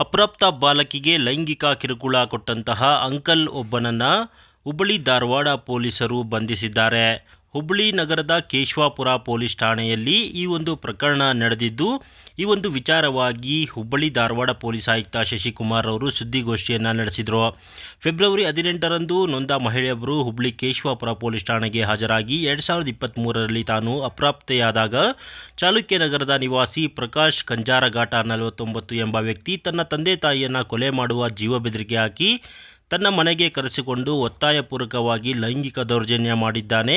ಅಪ್ರಾಪ್ತ ಬಾಲಕಿಗೆ ಲೈಂಗಿಕ ಕಿರುಕುಳ ಕೊಟ್ಟಂತಹ ಅಂಕಲ್ ಒಬ್ಬನನ್ನು ಹುಬ್ಬಳ್ಳಿ ಧಾರವಾಡ ಪೊಲೀಸರು ಬಂಧಿಸಿದ್ದಾರೆ. ಹುಬ್ಬಳ್ಳಿ ನಗರದ ಕೇಶವಾಪುರ ಪೊಲೀಸ್ ಠಾಣೆಯಲ್ಲಿ ಈ ಒಂದು ಪ್ರಕರಣ ನಡೆದಿದ್ದು, ಈ ಒಂದು ವಿಚಾರವಾಗಿ ಹುಬ್ಬಳ್ಳಿ ಧಾರವಾಡ ಪೊಲೀಸ್ ಆಯುಕ್ತ ಶಶಿಕುಮಾರ್ ಅವರು ಸುದ್ದಿಗೋಷ್ಠಿಯನ್ನು ನಡೆಸಿದರು. ಫೆಬ್ರವರಿ ಹದಿನೆಂಟರಂದು ನೊಂದ ಮಹಿಳೆಯೊಬ್ಬರು ಹುಬ್ಬಳ್ಳಿ ಕೇಶವಾಪುರ ಪೊಲೀಸ್ ಠಾಣೆಗೆ ಹಾಜರಾಗಿ ಎರಡು ಸಾವಿರದ ಇಪ್ಪತ್ತ್ಮೂರರಲ್ಲಿ ತಾನು ಅಪ್ರಾಪ್ತೆಯಾದಾಗ ಚಾಲುಕ್ಯ ನಗರದ ನಿವಾಸಿ ಪ್ರಕಾಶ್ ಕಂಜಾರಘಾಟ ನಲವತ್ತೊಂಬತ್ತು ಎಂಬ ವ್ಯಕ್ತಿ ತನ್ನ ತಂದೆ ತಾಯಿಯನ್ನು ಕೊಲೆ ಮಾಡುವ ಜೀವ ಬೆದರಿಕೆ ಹಾಕಿ ತನ್ನ ಮನೆಗೆ ಕರೆಸಿಕೊಂಡು ಒತ್ತಾಯಪೂರ್ವಕವಾಗಿ ಲೈಂಗಿಕ ದೌರ್ಜನ್ಯ ಮಾಡಿದ್ದಾನೆ.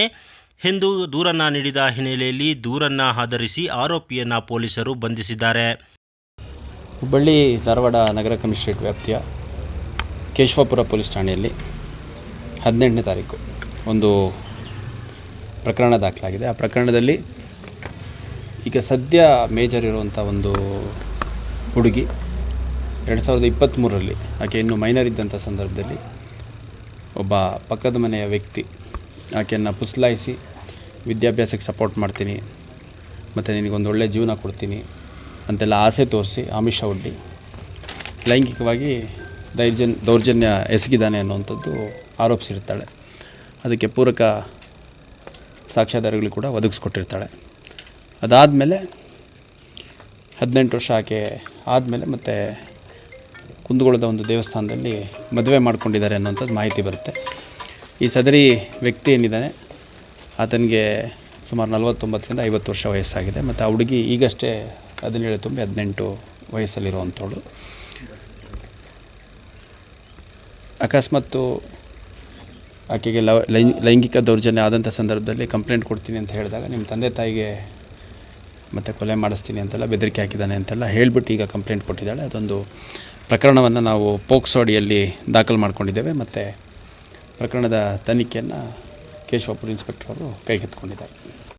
ಎಂದು ದೂರನ್ನ ನೀಡಿದ ಹಿನ್ನೆಲೆಯಲ್ಲಿ ದೂರನ್ನ ಆಧರಿಸಿ ಆರೋಪಿಯನ್ನು ಪೊಲೀಸರು ಬಂಧಿಸಿದ್ದಾರೆ. ಹುಬ್ಬಳ್ಳಿ ಧಾರವಾಡ ನಗರ ಕಮಿಷನರೇಟ್ ವ್ಯಾಪ್ತಿಯ ಕೇಶವಪುರ ಪೊಲೀಸ್ ಠಾಣೆಯಲ್ಲಿ ಹದಿನೆಂಟನೇ ತಾರೀಕು ಒಂದು ಪ್ರಕರಣ ದಾಖಲಾಗಿದೆ. ಆ ಪ್ರಕರಣದಲ್ಲಿ ಈಗ ಸದ್ಯ ಮೇಜರ್ ಇರುವಂಥ ಒಂದು ಹುಡುಗಿ ಎರಡು ಸಾವಿರದ ಇಪ್ಪತ್ತ್ಮೂರರಲ್ಲಿ ಆಕೆ ಇನ್ನೂ ಮೈನರ್ ಇದ್ದಂಥ ಸಂದರ್ಭದಲ್ಲಿ ಒಬ್ಬ ಪಕ್ಕದ ಮನೆಯ ವ್ಯಕ್ತಿ ಆಕೆಯನ್ನು ಪುಸ್ಲಾಯಿಸಿ ವಿದ್ಯಾಭ್ಯಾಸಕ್ಕೆ ಸಪೋರ್ಟ್ ಮಾಡ್ತೀನಿ. ಮತ್ತು ನಿನಗೊಂದು ಒಳ್ಳೆಯ ಜೀವನ ಕೊಡ್ತೀನಿ. ಅಂತೆಲ್ಲ ಆಸೆ ತೋರಿಸಿ ಆಮಿಷ ಒಡ್ಡಿ. ಲೈಂಗಿಕವಾಗಿ ದೈರ್ಜನ್, ದೌರ್ಜನ್ಯ ಎಸಗಿದ್ದಾನೆ ಅನ್ನುವಂಥದ್ದು ಆರೋಪಿಸಿರ್ತಾಳೆ. ಅದಕ್ಕೆ ಪೂರಕ ಸಾಕ್ಷ್ಯಾಧಾರಗಳು ಕೂಡ ಒದಗಿಸ್ಕೊಟ್ಟಿರ್ತಾಳೆ. ಅದಾದಮೇಲೆ ಹದಿನೆಂಟು ವರ್ಷ ಆಕೆ ಆದಮೇಲೆ ಮತ್ತು ಕುಂದಗೋಳದ ಒಂದು ದೇವಸ್ಥಾನದಲ್ಲಿ ಮದುವೆ ಮಾಡ್ಕೊಂಡಿದ್ದಾರೆ ಅನ್ನೋಂಥದ್ದು ಮಾಹಿತಿ ಬರುತ್ತೆ. ಈ ಸದರಿ ವ್ಯಕ್ತಿ ಏನಿದ್ದಾನೆ ಆತನಿಗೆ ಸುಮಾರು ನಲವತ್ತೊಂಬತ್ತರಿಂದ ಐವತ್ತು ವರ್ಷ ವಯಸ್ಸಾಗಿದೆ. ಮತ್ತು ಆ ಹುಡುಗಿ ಈಗಷ್ಟೇ ಹದಿನೇಳು ತುಂಬಿ ಹದಿನೆಂಟು ವಯಸ್ಸಲ್ಲಿರುವಂಥವಳು. ಅಕಸ್ಮಾತ್ತು ಆಕೆಗೆ ಲವ್ ಲೈಂಗ್ ಲೈಂಗಿಕ ದೌರ್ಜನ್ಯ ಆದಂಥ ಸಂದರ್ಭದಲ್ಲಿ ಕಂಪ್ಲೇಂಟ್ ಕೊಡ್ತೀನಿ ಅಂತ ಹೇಳಿದಾಗ ನಿಮ್ಮ ತಂದೆ ತಾಯಿಗೆ ಮತ್ತು ಕೊಲೆ ಮಾಡಿಸ್ತೀನಿ ಅಂತೆಲ್ಲ, ಬೆದರಿಕೆ ಹಾಕಿದ್ದಾನೆ ಅಂತೆಲ್ಲ ಹೇಳಿಬಿಟ್ಟು ಈಗ ಕಂಪ್ಲೇಂಟ್ ಕೊಟ್ಟಿದ್ದಾಳೆ. ಅದೊಂದು ಪ್ರಕರಣವನ್ನು ನಾವು ಪೋಕ್ಸೋ ಅಡಿಯಲ್ಲಿ ದಾಖಲು ಮಾಡ್ಕೊಂಡಿದ್ದೇವೆ. ಮತ್ತು ಪ್ರಕರಣದ ತನಿಖೆಯನ್ನು ಕೇಶವಾಪುರ ಇನ್ಸ್ಪೆಕ್ಟರ್ ಅವರು ಕೈಗೆತ್ತಿಕೊಂಡಿದ್ದಾರೆ